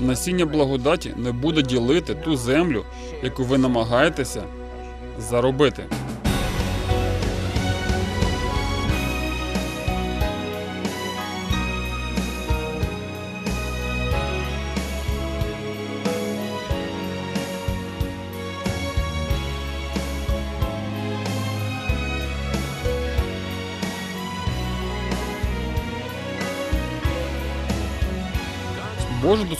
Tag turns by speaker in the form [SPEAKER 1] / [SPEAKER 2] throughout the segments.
[SPEAKER 1] насіння благодаті не буде ділити ту землю, яку ви намагаєтеся заробити.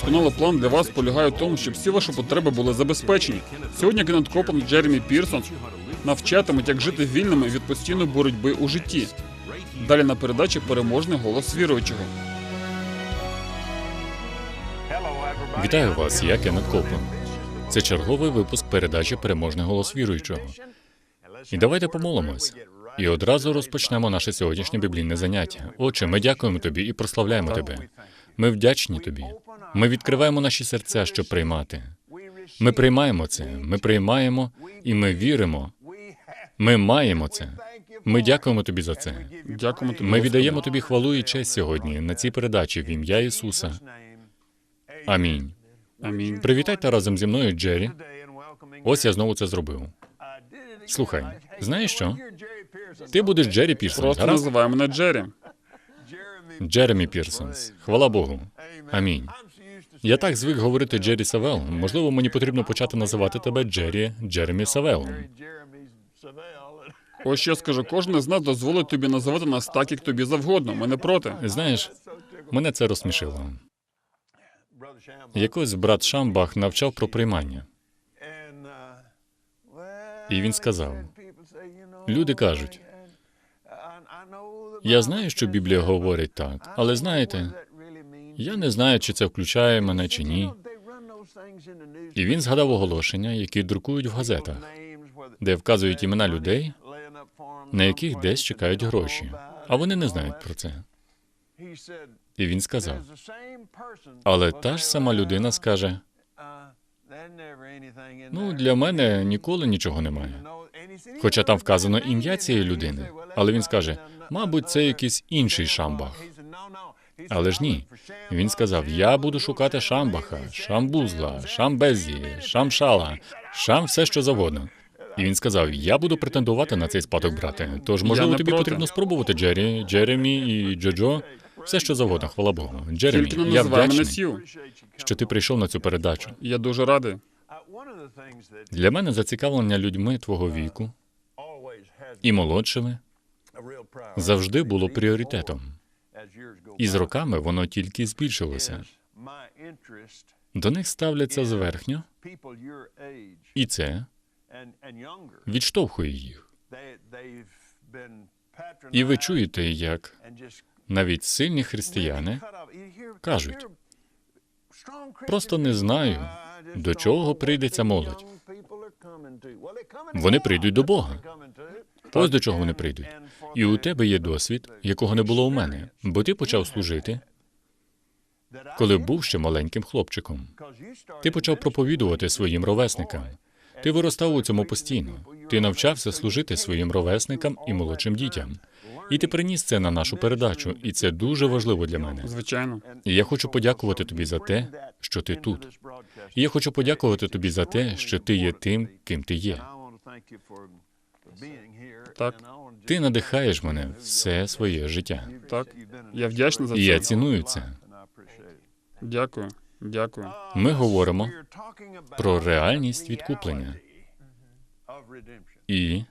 [SPEAKER 1] Божий досконалий план для вас полягає в тому, щоб всі ваші потреби були забезпечені. Сьогодні Кеннет Джеремі Пірсон навчатимуть, як жити вільними від постійної боротьби у житті. Далі на передачі переможний голос віруючого.
[SPEAKER 2] Вітаю вас, я Кеннет Копленд. Це черговий випуск передачі Переможний голос віруючого. І давайте помолимось. І одразу розпочнемо наше сьогоднішнє біблійне заняття. Отче, ми дякуємо тобі і прославляємо тебе. Ми вдячні тобі. Ми відкриваємо наші серця, щоб приймати. Ми приймаємо це. Ми приймаємо і ми віримо. Ми маємо це. Ми дякуємо тобі за це.
[SPEAKER 1] Дякуємо тобі.
[SPEAKER 2] Ми віддаємо тобі хвалу і честь сьогодні на цій передачі в ім'я Ісуса. Амінь.
[SPEAKER 1] Амінь.
[SPEAKER 2] Привітайте разом зі мною Джері. Ось я знову це зробив. Слухай, знаєш що? Ти будеш Джері Пірсонс,
[SPEAKER 1] Просто називай мене Джері.
[SPEAKER 2] Джеремі Пірсонс. Хвала Богу. Амінь. Я так звик говорити Джері Савел. Можливо, мені потрібно почати називати тебе Джері Джеремі Савелом.
[SPEAKER 1] Ось що я скажу, кожен з нас дозволить тобі називати нас так, як тобі завгодно. Ми не проти.
[SPEAKER 2] Знаєш, мене це розсмішило. Якось брат Шамбах навчав про приймання.
[SPEAKER 3] І він сказав:
[SPEAKER 2] Люди кажуть, я знаю, що Біблія говорить так, але знаєте, я не знаю, чи це включає мене чи ні. І він згадав оголошення, які друкують в газетах, де вказують імена людей, на яких десь чекають гроші, а вони не знають про це. І він сказав: але та ж сама людина скаже: ну для мене ніколи нічого немає. Хоча там вказано ім'я цієї людини, але він скаже, мабуть, це якийсь інший Шамбах. Але ж ні. Він сказав: Я буду шукати Шамбаха, Шамбузла, Шамбезі, Шамшала, Шам все що завгодно. І він сказав: Я буду претендувати на цей спадок, брате. Тож, можливо, тобі потрібно спробувати Джері, Джеремі і Джоджо. Все що завгодно, хвала Богу. Джеремі,
[SPEAKER 1] Тільки не
[SPEAKER 2] я
[SPEAKER 1] називай мене
[SPEAKER 2] вдячний,
[SPEAKER 1] Сью.
[SPEAKER 2] що ти прийшов на цю передачу.
[SPEAKER 1] Я дуже радий.
[SPEAKER 2] Для мене зацікавлення людьми твого віку і молодшими завжди було пріоритетом. І з роками воно тільки збільшилося. До них ставляться зверхньо, і це відштовхує їх. І ви чуєте, як навіть сильні християни кажуть, просто не знаю, до чого прийде ця молодь. Вони прийдуть до Бога. Ось до чого вони прийдуть. І у тебе є досвід, якого не було у мене, бо ти почав служити, коли був ще маленьким хлопчиком. Ти почав проповідувати своїм ровесникам. Ти виростав у цьому постійно. Ти навчався служити своїм ровесникам і молодшим дітям. І ти приніс це на нашу передачу, і це дуже важливо для мене.
[SPEAKER 1] Звичайно.
[SPEAKER 2] І я хочу подякувати тобі за те, що ти тут. І я хочу подякувати тобі за те, що ти є тим, ким ти є.
[SPEAKER 1] Так.
[SPEAKER 2] Ти надихаєш мене все своє життя.
[SPEAKER 1] Так. Я вдячний за
[SPEAKER 2] І я ціную це.
[SPEAKER 1] Дякую. Дякую.
[SPEAKER 2] Ми говоримо про реальність відкуплення. І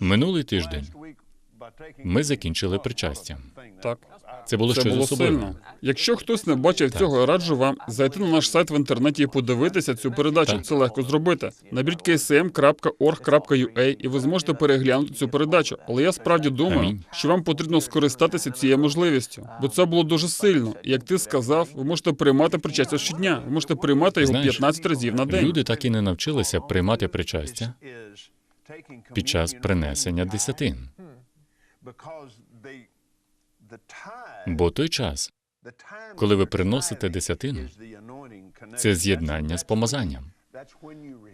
[SPEAKER 3] минулий тиждень
[SPEAKER 2] ми закінчили причастя.
[SPEAKER 1] Так.
[SPEAKER 2] Це було
[SPEAKER 1] Це
[SPEAKER 2] щось
[SPEAKER 1] було
[SPEAKER 2] особливе.
[SPEAKER 1] сильно. Якщо хтось не бачив цього, я раджу вам зайти на наш сайт в інтернеті і подивитися цю передачу.
[SPEAKER 2] Так.
[SPEAKER 1] Це легко зробити. Наберіть ksm.org.ua і ви зможете переглянути цю передачу. Але я справді думаю,
[SPEAKER 2] Амінь.
[SPEAKER 1] що вам потрібно скористатися цією можливістю, бо це було дуже сильно. І як ти сказав, ви можете приймати причастя щодня. Ви можете приймати його
[SPEAKER 2] Знаєш,
[SPEAKER 1] 15 разів на день.
[SPEAKER 2] Люди так і не навчилися приймати причастя під час принесення десятин. Бо той час,
[SPEAKER 3] коли ви приносите десятину,
[SPEAKER 2] це з'єднання з помазанням.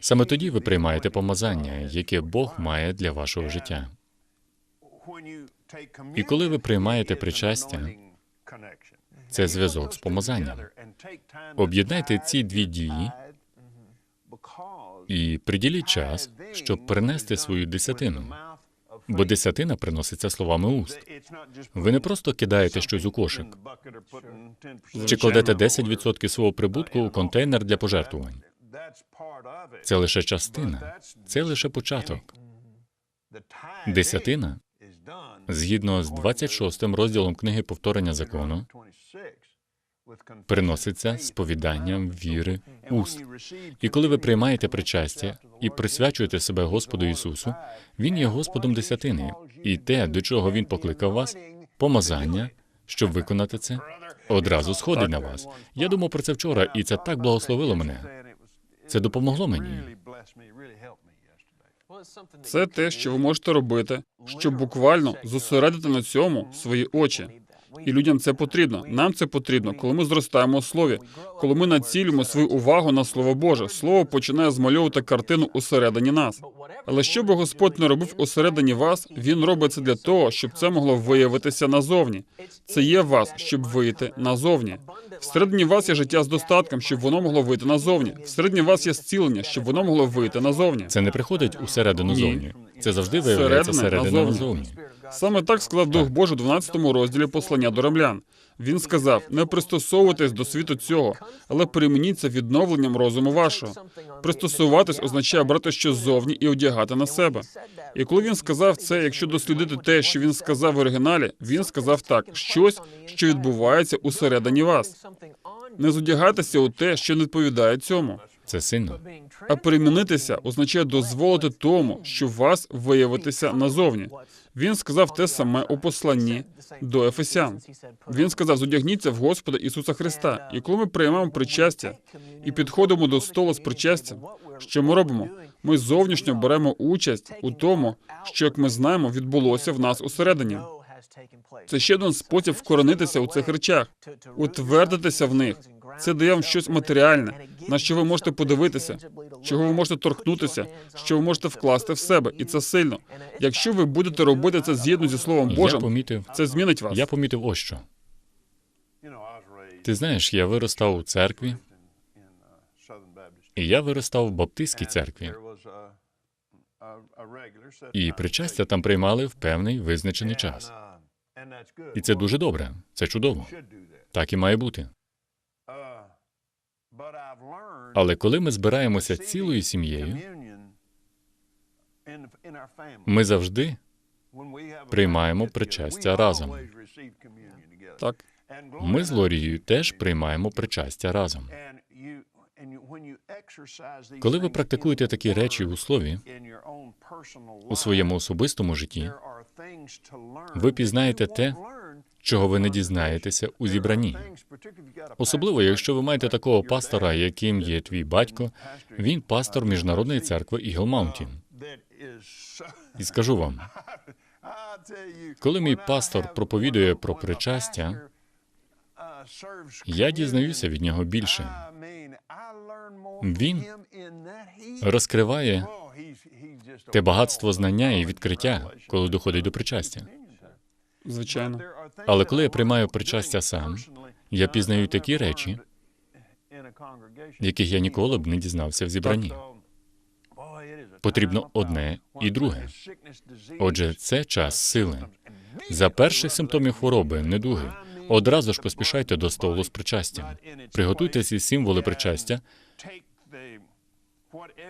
[SPEAKER 2] Саме тоді ви приймаєте помазання, яке Бог має для вашого життя.
[SPEAKER 3] І коли ви приймаєте причастя,
[SPEAKER 2] Це зв'язок з помазанням. Об'єднайте ці дві дії і приділіть час, щоб принести свою десятину. Бо десятина приноситься словами уст. Ви не просто кидаєте щось у кошик чи кладете 10% свого прибутку у контейнер для пожертвувань. Це лише частина, це лише початок. Десятина, згідно з 26 розділом книги повторення закону, приноситься сповіданням віри уст. І коли ви приймаєте причастя і присвячуєте себе Господу Ісусу, Він є Господом десятини, і те, до чого Він покликав вас, помазання, щоб виконати це, одразу сходить на вас. Я думав про це вчора, і це так благословило мене. Це допомогло мені.
[SPEAKER 1] Це те, що ви можете робити, щоб буквально зосередити на цьому свої очі. І людям це потрібно. Нам це потрібно, коли ми зростаємо у слові, коли ми націлюємо свою увагу на слово Боже. Слово починає змальовувати картину усередині нас. Але що би Господь не робив усередині вас, він робить це для того, щоб це могло виявитися назовні. Це є в вас, щоб вийти назовні. Всередині вас є життя з достатком, щоб воно могло вийти назовні. Всередині вас є зцілення, щоб воно могло вийти назовні.
[SPEAKER 2] Це не приходить усередину зовні. Це завжди виявляється середина
[SPEAKER 1] назовні.
[SPEAKER 2] назовні.
[SPEAKER 1] Саме так сказав Дух Божий у 12 розділі послання до римлян. Він сказав: не пристосовуйтесь до світу цього, але перемініться відновленням розуму вашого. Пристосуватись означає брати щось ззовні і одягати на себе. І коли він сказав це, якщо дослідити те, що він сказав в оригіналі, він сказав так: щось, що відбувається усередині вас. Не зодягайтеся у те, що не відповідає цьому.
[SPEAKER 2] Це сильно.
[SPEAKER 1] А перемінитися означає дозволити тому, що вас виявитися назовні. Він сказав те саме у посланні до Ефесян. Він сказав: зодягніться в Господа Ісуса Христа. І коли ми приймаємо причастя і підходимо до столу з причастям, що ми робимо? Ми зовнішньо беремо участь у тому, що, як ми знаємо, відбулося в нас усередині. Це ще один спосіб вкоренитися у цих речах, утвердитися в них. Це дає вам щось матеріальне, на що ви можете подивитися, чого ви можете торкнутися, що ви можете вкласти в себе, і це сильно. Якщо ви будете робити це згідно зі Словом
[SPEAKER 2] Я помітив,
[SPEAKER 1] це змінить вас.
[SPEAKER 2] я помітив ось що. Ти знаєш, я виростав у церкві, і я виростав в баптистській церкві. І причастя там приймали в певний визначений час. І це дуже добре, це чудово. Так і має бути. Але коли ми збираємося цілою сім'єю, ми завжди приймаємо причастя разом.
[SPEAKER 1] Так,
[SPEAKER 2] Ми з Лорією теж приймаємо причастя разом. Коли ви практикуєте такі речі у слові у своєму особистому житті, ви пізнаєте те, чого ви не дізнаєтеся у зібранні. Особливо, якщо ви маєте такого пастора, яким є твій батько, він пастор міжнародної церкви Eagle Mountain. І скажу вам, коли мій пастор проповідує про причастя, я дізнаюся від нього більше. Він розкриває те багатство знання і відкриття, коли доходить до причастя.
[SPEAKER 1] звичайно.
[SPEAKER 2] Але коли я приймаю причастя сам, я пізнаю такі речі, яких я ніколи б не дізнався в зібранні. Потрібно одне і друге. Отже, це час сили. За перших симптомів хвороби, недуги, одразу ж поспішайте до столу з причастям. Приготуйте ці символи причастя,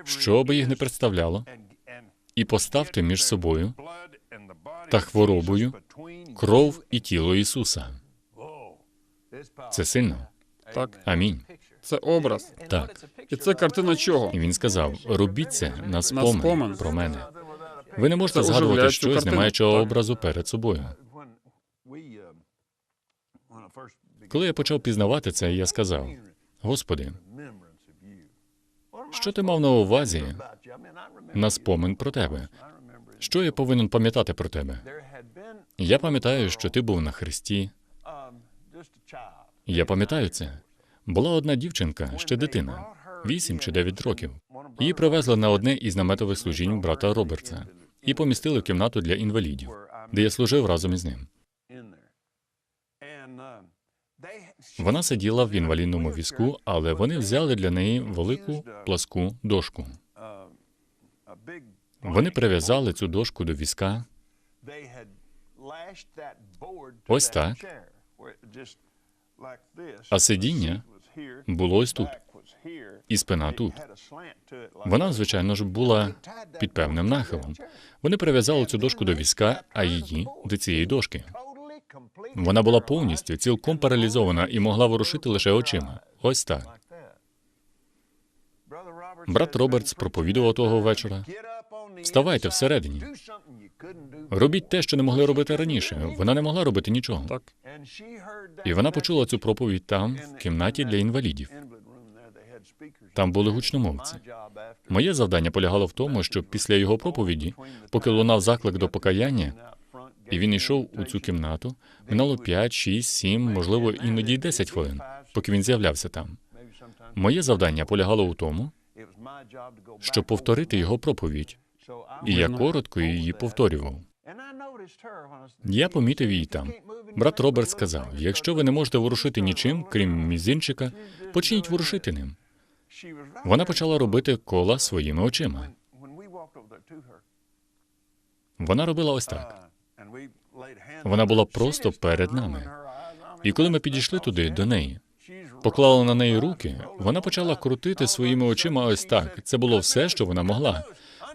[SPEAKER 2] що би їх не представляло, і поставте між собою та хворобою кров і тіло Ісуса. Це сильно.
[SPEAKER 1] Так,
[SPEAKER 2] Амінь.
[SPEAKER 1] це образ.
[SPEAKER 2] Так.
[SPEAKER 1] І це картина чого?
[SPEAKER 2] І він сказав: робіть це на спомин, про мене. Ви не можете
[SPEAKER 1] Це
[SPEAKER 2] згадувати щось, не маючи образу перед собою. Коли я почав пізнавати це, я сказав: Господи, що ти мав на увазі на спомин про тебе? Що я повинен пам'ятати про тебе? Я пам'ятаю, що ти був на хресті. Я пам'ятаю це. Була одна дівчинка, ще дитина, вісім чи дев'ять років. Її привезли на одне із наметових служінь брата Робертса і помістили в кімнату для інвалідів, де я служив разом із ним. Вона сиділа в інвалідному візку, але вони взяли для неї велику пласку дошку. Вони прив'язали цю дошку до візка.
[SPEAKER 4] Ось так. А сидіння
[SPEAKER 2] Було ось тут, і спина тут. Вона, звичайно ж, була під певним нахилом. Вони прив'язали цю дошку до візка, а її до цієї дошки. Вона була повністю цілком паралізована і могла ворушити лише очима. Ось так.
[SPEAKER 4] Брат Робертс проповідував того вечора. Вставайте всередині.
[SPEAKER 2] Робіть те, що не могли робити раніше. Вона не могла робити нічого.
[SPEAKER 1] Так.
[SPEAKER 2] І вона почула цю проповідь там, в кімнаті для інвалідів. Там були гучномовці. Моє завдання полягало в тому, щоб після його проповіді, поки лунав заклик до покаяння, і він йшов у цю кімнату, минало 5, 6, 7, можливо, іноді й 10 хвилин, поки він з'являвся там. Моє завдання полягало у тому, щоб повторити його проповідь, і я коротко її повторював. Я помітив її там. Брат Роберт сказав: якщо ви не можете ворушити нічим, крім мізинчика, почніть ворушити ним. Вона почала робити кола своїми очима. Вона робила ось так.
[SPEAKER 4] Вона була просто перед нами.
[SPEAKER 2] І коли ми підійшли туди до неї, поклали на неї руки, вона почала крутити своїми очима ось так. Це було все, що вона могла.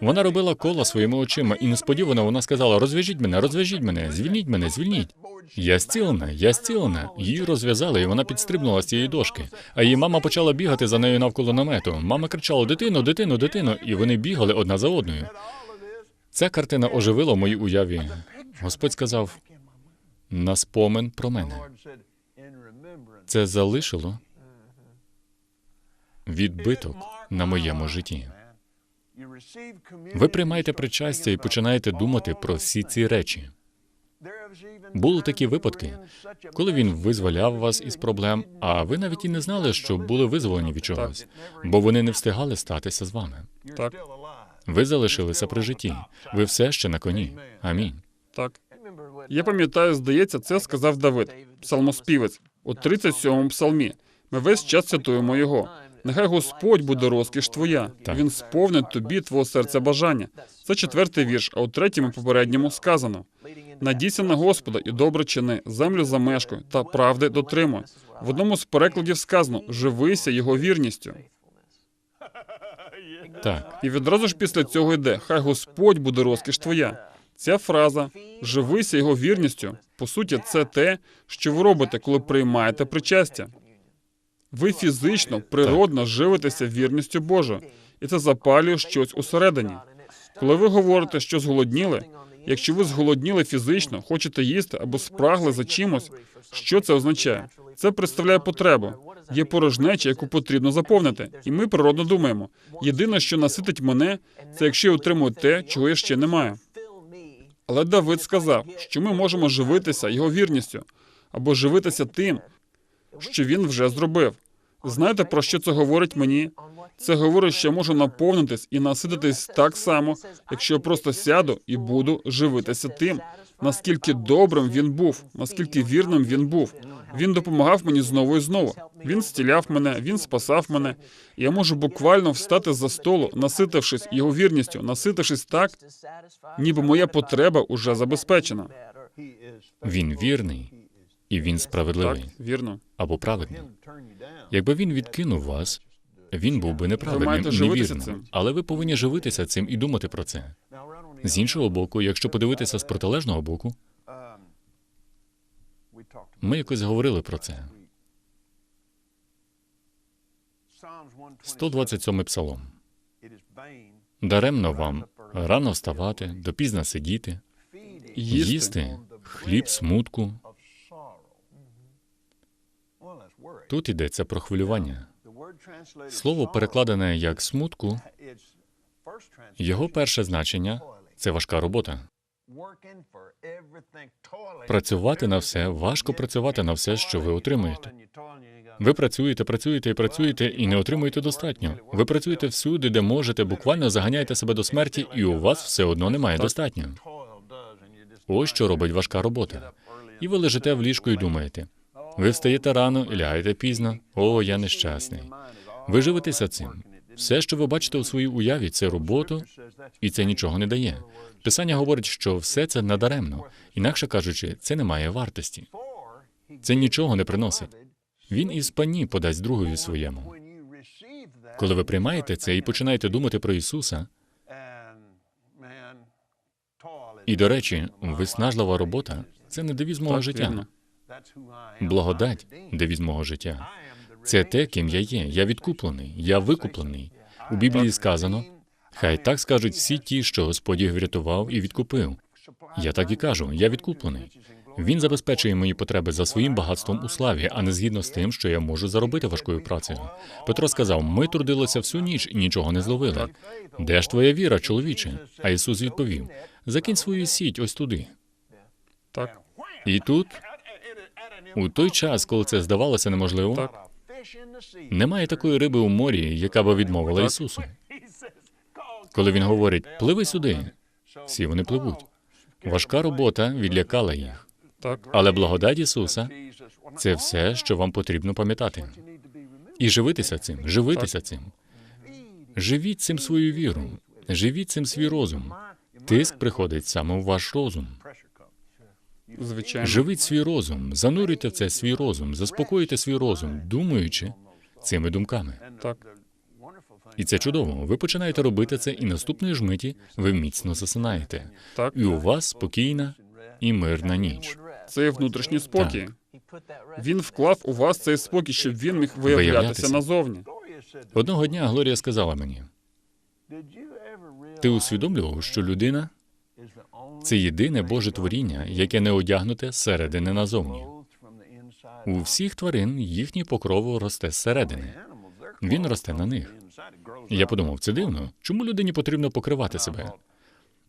[SPEAKER 2] Вона робила кола своїми очима, і несподівано вона сказала: розв'яжіть мене, розв'яжіть мене, звільніть мене, звільніть. Я зцілена, я зцілена. Її розв'язали, і вона підстрибнула з цієї дошки. А її мама почала бігати за нею навколо намету. Мама кричала: Дитино, дитино, дитино, і вони бігали одна за одною. Ця картина оживила в моїй уяві. Господь сказав: на спомин про мене. Це залишило відбиток на моєму житті. Ви приймаєте причастя і починаєте думати про всі ці речі.
[SPEAKER 4] Були такі випадки,
[SPEAKER 2] Коли він визволяв вас із проблем, а ви навіть і не знали, що були визволені від чогось, бо вони не встигали статися з вами.
[SPEAKER 1] Так.
[SPEAKER 2] Ви залишилися при житті. Ви все ще на коні. Амінь.
[SPEAKER 1] Так. Я пам'ятаю, здається, це сказав Давид, псалмоспівець, у 37-му псалмі. Ми весь час цитуємо його. Нехай Господь буде розкіш твоя.
[SPEAKER 2] Так.
[SPEAKER 1] Він сповнить тобі твого серця бажання. Це четвертий вірш, а у третьому попередньому сказано: Надійся на Господа і добре чини, землю замешкуй та правди дотримуй. В одному з перекладів сказано: живися його вірністю.
[SPEAKER 2] Так,
[SPEAKER 1] І відразу ж після цього йде: Хай Господь буде розкіш твоя. Ця фраза живися його вірністю. По суті, це те, що ви робите, коли приймаєте причастя. Ви фізично, природно живитеся вірністю Божою, і це запалює щось усередині. Коли ви говорите, що зголодніли, якщо ви зголодніли фізично, хочете їсти або спрагли за чимось, що це означає? Це представляє потребу. Є порожнеча, яку потрібно заповнити. І ми природно думаємо. Єдине, що наситить мене, це якщо я отримую те, чого я ще не маю. Але Давид сказав, що ми можемо живитися його вірністю або живитися тим, що він вже зробив. Знаєте, про що це говорить мені? Це говорить, що я можу наповнитись і насититись так само, якщо я просто сяду і буду живитися тим, наскільки добрим він був, наскільки вірним він був. Він допомагав мені знову і знову. Він стіляв мене, він спасав мене. Я можу буквально встати за столу, наситившись його вірністю, наситившись так, ніби моя потреба уже забезпечена.
[SPEAKER 2] він вірний і він
[SPEAKER 1] Так,
[SPEAKER 2] справедливий
[SPEAKER 1] вірно.
[SPEAKER 2] або праведний. Якби він відкинув вас, він був би неправильним і невірним.
[SPEAKER 1] цим.
[SPEAKER 2] Але ви повинні живитися цим і думати про це. З іншого боку, якщо подивитися з протилежного боку, ми якось говорили про це. 127 псалом. Даремно вам рано вставати, допізно сидіти,
[SPEAKER 1] їсти
[SPEAKER 2] хліб смутку. Тут йдеться про хвилювання. Слово, перекладене як смутку, його перше значення це важка робота. Працювати на все, важко працювати на все, що ви отримуєте. Ви працюєте, працюєте і працюєте і не отримуєте достатньо. Ви працюєте всюди, де можете, буквально заганяєте себе до смерті, і у вас все одно немає достатньо. Ось що робить важка робота. І ви лежите в ліжку і думаєте: Ви встаєте рано і лягаєте пізно. О, я нещасний. Ви живетеся цим. Все, що ви бачите у своїй уяві, це роботу, і це нічого не дає. Писання говорить, що все це надаремно. Інакше кажучи, це не має вартості. Це нічого не приносить. Він із пані подасть другові своєму. Коли ви приймаєте це і починаєте думати про Ісуса, і до речі, виснажлива робота це не девіз мого життя. Благодать, девіз мого життя. Це те, ким я є. Я відкуплений, я викуплений. У Біблії сказано: хай так скажуть всі ті, що Господь їх врятував і відкупив. Я так і кажу, я відкуплений. Він забезпечує мої потреби за своїм багатством у славі, а не згідно з тим, що я можу заробити важкою працею. Петро сказав: ми трудилися всю ніч і нічого не зловили. Де ж твоя віра, чоловіче? А Ісус відповів: закинь свою сіть ось туди.
[SPEAKER 1] Так,
[SPEAKER 2] І тут, у той час, коли це здавалося неможливо,
[SPEAKER 1] Так.
[SPEAKER 2] немає такої риби у морі, яка би відмовила. Ісусу. Коли він говорить пливи сюди, всі вони пливуть. Важка робота відлякала їх,
[SPEAKER 1] так,
[SPEAKER 2] але благодать Ісуса це все, що вам потрібно пам'ятати. І живитися цим, живитися цим. Живіть цим свою віру, живіть цим свій розум. Тиск приходить саме в ваш розум.
[SPEAKER 1] Звичайно.
[SPEAKER 2] Живіть свій розум, занурюйте в це свій розум, заспокоюйте свій розум, думаючи цими думками.
[SPEAKER 1] Так,
[SPEAKER 2] І це чудово. Ви починаєте робити це, і наступної ж миті ви міцно засинаєте.
[SPEAKER 1] так.
[SPEAKER 2] І у вас спокійна і мирна ніч.
[SPEAKER 1] Це є внутрішній спокій. Він вклав у вас цей спокій, щоб він міг
[SPEAKER 2] Виявлятися.
[SPEAKER 1] виявлятися назовні.
[SPEAKER 2] Одного дня Глорія сказала мені: ти усвідомлював, що людина це єдине Боже творіння, яке не одягнуте зсередини назовні. У всіх тварин їхній покров росте зсередини. Він росте на них. Я подумав, це дивно. Чому людині потрібно покривати себе?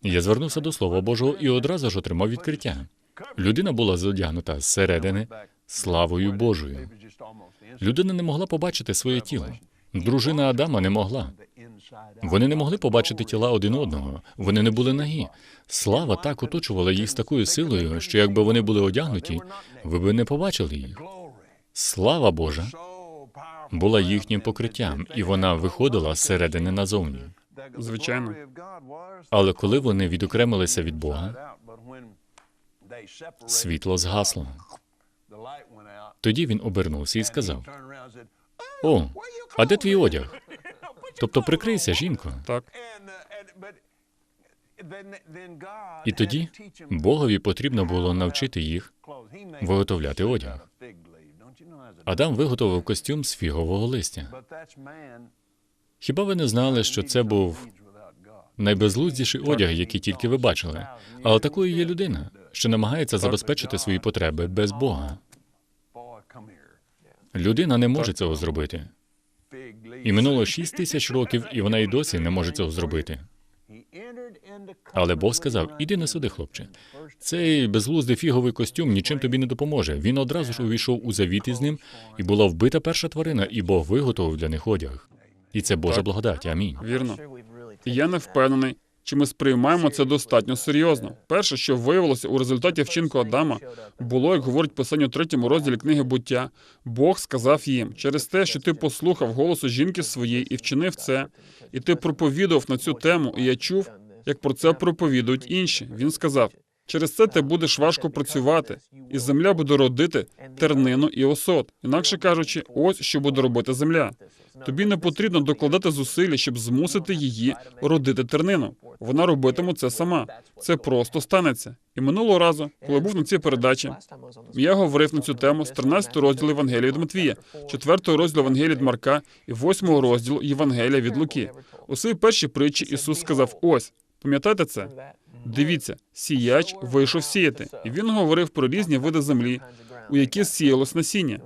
[SPEAKER 2] Я звернувся до Слова Божого і одразу ж отримав відкриття. Людина була зодягнута зсередини славою Божою. Людина не могла побачити своє тіло. Дружина Адама не могла. Вони не могли побачити тіла один одного. Вони не були нагі. Слава так оточувала їх з такою силою, що якби вони були одягнуті, ви б не побачили їх. Слава Божа була їхнім покриттям, і вона виходила зсередини назовні.
[SPEAKER 1] Звичайно.
[SPEAKER 2] Але коли вони відокремилися від Бога, світло згасло. Тоді він обернувся і сказав: О, а де твій одяг? Тобто прикрийся, жінко.
[SPEAKER 1] Так,
[SPEAKER 2] І тоді Богові потрібно було навчити їх виготовляти одяг. Адам виготовив костюм з фігового листя. Хіба ви не знали, що це був найбезлуздіший одяг, який тільки ви бачили? Але такою є людина, що намагається забезпечити свої потреби без Бога. Людина не може цього зробити. І минуло шість тисяч років, і вона й досі не може цього зробити. Але Бог сказав: іди не сюди, хлопче. Цей безглуздий фіговий костюм нічим тобі не допоможе. Він одразу ж увійшов у завіт із ним, і була вбита перша тварина, і Бог виготовив для них одяг. І це Божа благодать. Амінь.
[SPEAKER 1] вірно. Я не впевнений, чи ми сприймаємо це достатньо серйозно. Перше, що виявилося у результаті вчинку Адама, було, як говорить писання у третьому розділі книги буття. Бог сказав їм: через те, що ти послухав голосу жінки своєї і вчинив це, і ти проповідував на цю тему, і я чув, як про це проповідують інші. Він сказав: через це ти будеш важко працювати, і земля буде родити тернину і осот. Інакше кажучи, ось що буде робити земля. Тобі не потрібно докладати зусилля, щоб змусити її родити тернину. Вона робитиме це сама. Це просто станеться. І минулого разу, коли був на цій передачі, я говорив на цю тему з 13 розділу Євангелія від Матвія, 4 розділу Євангелія від Марка і 8 розділу Євангелія від Луки. У своїй першій притчі Ісус сказав: Ось, пам'ятаєте це? Дивіться, сіяч вийшов сіяти, і він говорив про різні види землі, у які сіялось насіння.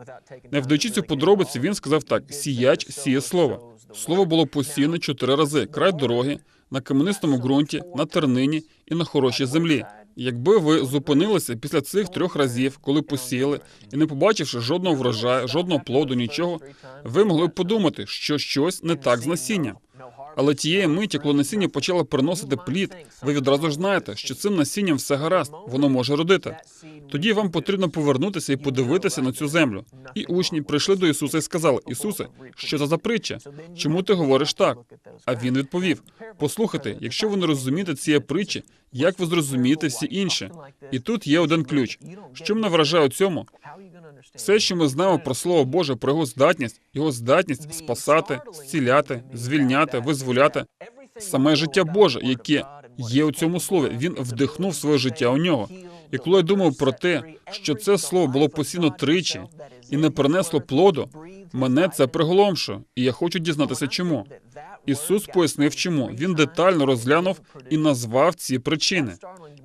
[SPEAKER 1] Не вдаючись у подробиці, він сказав так: сіяч сіє слово. Слово було посіяне чотири рази: край дороги, на каменистому ґрунті, на тернині і на хорошій землі. Якби ви зупинилися після цих трьох разів, коли посіяли, і не побачивши жодного врожаю, жодного плоду, нічого, ви могли б подумати, що щось не так з насінням. Але тієї миті, коли насіння почало приносити плід, ви відразу ж знаєте, що цим насінням все гаразд, воно може родити. Тоді вам потрібно повернутися і подивитися на цю землю. І учні прийшли до Ісуса і сказали: Ісусе, що це за притча? Чому ти говориш так? А він відповів: Послухайте, якщо ви не розумієте цієї притчі, як ви зрозумієте всі інші? І тут є один ключ. Що мене вражає у цьому? Все, що ми знаємо про Слово Боже, про його здатність, його здатність спасати, зціляти, звільняти, визволяти. Саме життя Боже, яке є у цьому слові, він вдихнув своє життя у нього. І коли я думав про те, що це слово було посіно тричі і не принесло плоду, мене це приголомшує, і я хочу дізнатися, чому. Ісус пояснив, чому він детально розглянув і назвав ці причини.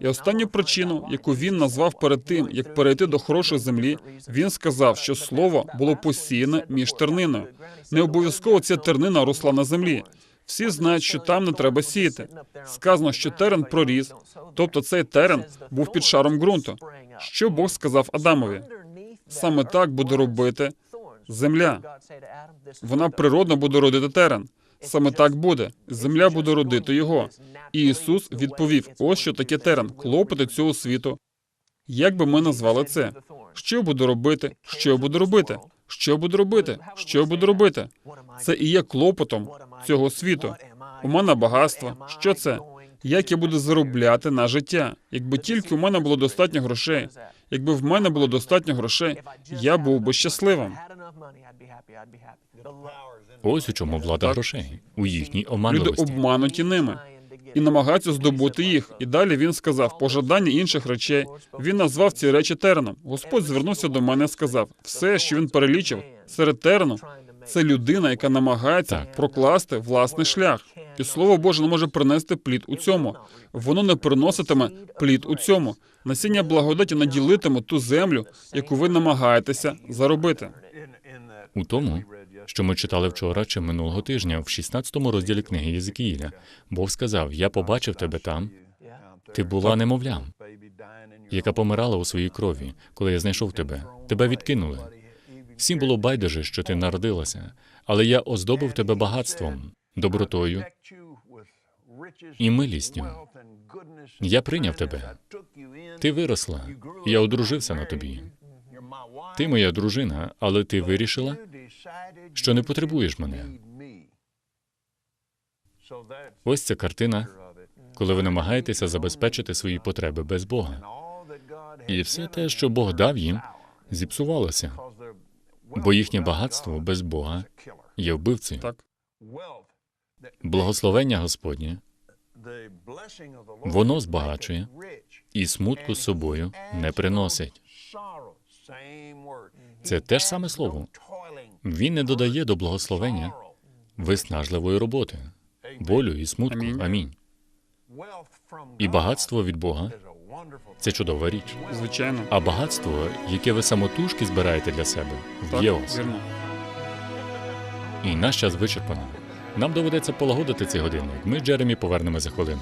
[SPEAKER 1] І останню причину, яку він назвав перед тим, як перейти до хорошої землі, він сказав, що слово було посіяне між терниною. Не обов'язково ця тернина росла на землі. Всі знають, що там не треба сіяти. Сказано, що терен проріс, тобто цей терен був під шаром ґрунту. Що Бог сказав Адамові? Саме так буде робити земля. Вона природно буде родити терен. Саме так буде. Земля буде родити його. І Ісус відповів: ось що таке терен, клопоти цього світу. Як би ми назвали це? Що буду робити? Що буду робити? Що буду робити? Що буду робити? Це і є клопотом цього світу. У мене багатство. Що це? Як я буду заробляти на життя? Якби тільки у мене було достатньо грошей, якби в мене було достатньо грошей, я був би щасливим.
[SPEAKER 2] Ось у чому влада грошей у їхній
[SPEAKER 1] Люди обмануті ними і намагаються здобути їх. І далі він сказав пожадання інших речей. Він назвав ці речі тереном. Господь звернувся до мене і сказав: все, що він перелічив серед терену, це людина, яка намагається прокласти власний шлях. І слово Боже не може принести плід у цьому. Воно не приноситиме плід у цьому. Насіння благодаті наділитиме ту землю, яку ви намагаєтеся заробити.
[SPEAKER 2] У тому, що ми читали вчора чи минулого тижня в 16 розділі книги Єзикіїля, Бог сказав: Я побачив тебе там. Ти була немовлям, яка помирала у своїй крові, коли я знайшов тебе. Тебе відкинули. Всім було байдуже, що ти народилася, але я оздобив тебе багатством, добротою і милістю. Я прийняв тебе. Ти виросла, я одружився на тобі. Ти моя дружина, але ти вирішила, що не потребуєш мене. Ось ця картина, коли ви намагаєтеся забезпечити свої потреби без Бога. І все те, що Бог дав їм, зіпсувалося, бо їхнє багатство без Бога є вбивцею.
[SPEAKER 1] Так,
[SPEAKER 2] Благословення Господнє
[SPEAKER 3] Воно збагачує
[SPEAKER 2] і смутку з собою не приносить. Це те ж саме слово. Він не додає до благословення виснажливої роботи, болю і смутку.
[SPEAKER 1] Амінь.
[SPEAKER 2] Амінь. І багатство від Бога це чудова річ.
[SPEAKER 1] звичайно.
[SPEAKER 2] А багатство, яке ви самотужки збираєте для себе, в ЄОС.
[SPEAKER 1] вірно.
[SPEAKER 2] І наш час вичерпано. Нам доведеться полагодити цей годинник. Ми з Джеремі повернемо за хвилину.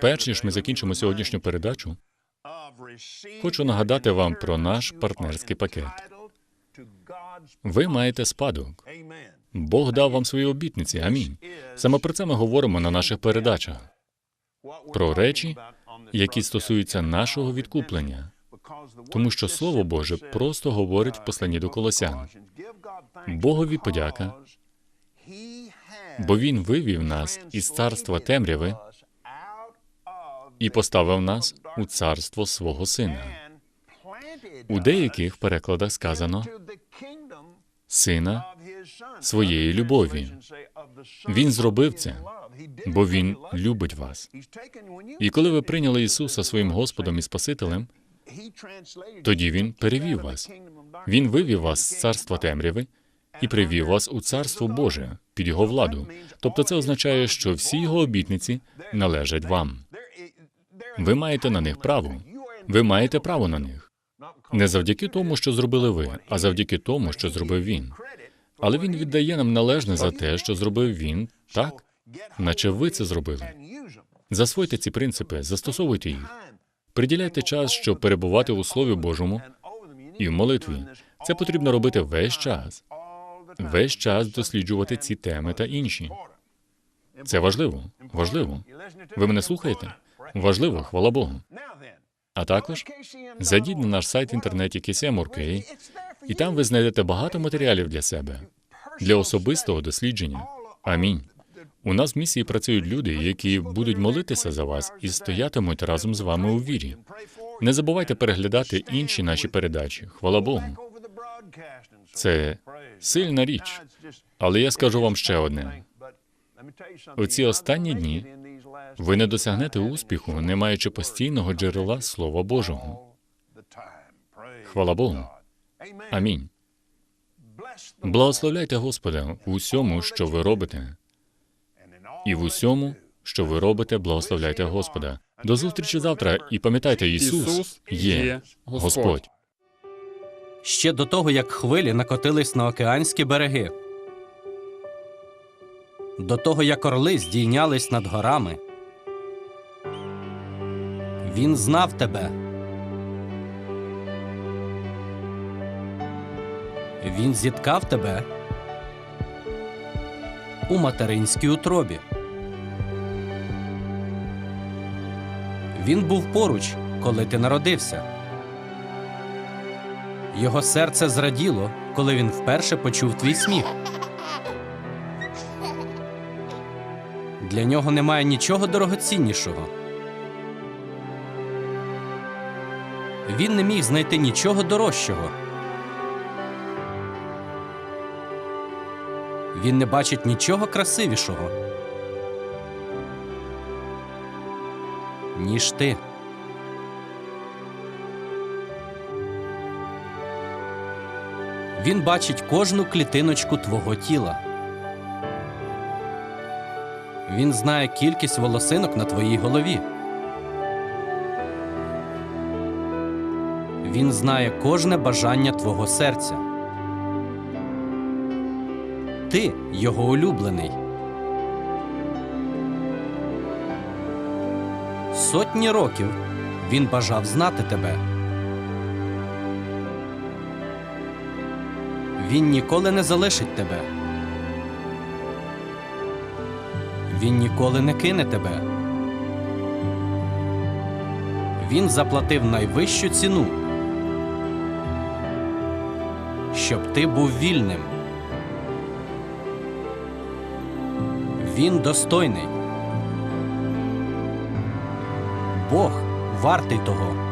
[SPEAKER 2] Перш ніж ми закінчимо сьогоднішню передачу,
[SPEAKER 3] хочу нагадати вам про наш партнерський пакет.
[SPEAKER 2] ви маєте спадок. Бог дав вам свої обітниці. Амінь. Саме про це ми говоримо на наших передачах.
[SPEAKER 3] про речі,
[SPEAKER 2] які стосуються нашого відкуплення, Тому що Слово Боже просто говорить в посланні до Колосян. Богові подяка, бо Він вивів нас із царства темряви і поставив нас у царство свого Сина. У деяких перекладах сказано Сина своєї любові. Він зробив це, бо Він любить вас. І коли ви прийняли Ісуса своїм Господом і Спасителем, тоді Він перевів вас. Він вивів вас з царства темряви і привів вас у царство Боже під його владу. Тобто це означає, що всі його обітниці належать вам. Ви маєте на них право. Ви маєте право на них. Не завдяки тому, що зробили ви, а завдяки тому, що зробив він. Але він віддає нам належне за те, що зробив він, так, наче ви це зробили. Засвойте ці принципи, застосовуйте їх. Приділяйте час, щоб перебувати у Слові Божому і в молитві. Це потрібно робити весь час. Весь час досліджувати ці теми та інші. Це важливо. Важливо. Ви мене слухаєте? Важливо, хвала Богу. А також зайдіть на наш сайт в інтернеті KCM.org, і там ви знайдете багато матеріалів для себе, для особистого дослідження. Амінь. У нас в місії працюють люди, які будуть молитися за вас і стоятимуть разом з вами у вірі. Не забувайте переглядати інші наші передачі. Хвала Богу. Це сильна річ. Але я скажу вам ще одне:
[SPEAKER 3] У ці останні дні
[SPEAKER 2] ви не досягнете успіху, не маючи постійного джерела Слова Божого. Хвала Богу. Амінь. Благословляйте Господа в усьому, що ви робите, і в усьому, що ви робите, благословляйте Господа. До зустрічі завтра, і пам'ятайте, Ісус, є.
[SPEAKER 1] Господь.
[SPEAKER 5] ще до того, як хвилі накотились на океанські береги, до того, як орли здійнялись над горами. Він знав тебе. Він зіткав тебе у материнській утробі. Він був поруч, коли ти народився. Його серце зраділо, коли він вперше почув твій сміх. Для нього немає нічого дорогоціннішого. Він не міг знайти нічого дорожчого. Він не бачить нічого красивішого, ніж ти. Він бачить кожну клітиночку твого тіла. Він знає кількість волосинок на твоїй голові. Він знає кожне бажання твого серця. Ти його улюблений. Сотні років він бажав знати тебе. Він ніколи не залишить тебе. Він ніколи не кине тебе. Він заплатив найвищу ціну, щоб ти був вільним. Він достойний. Бог вартий того.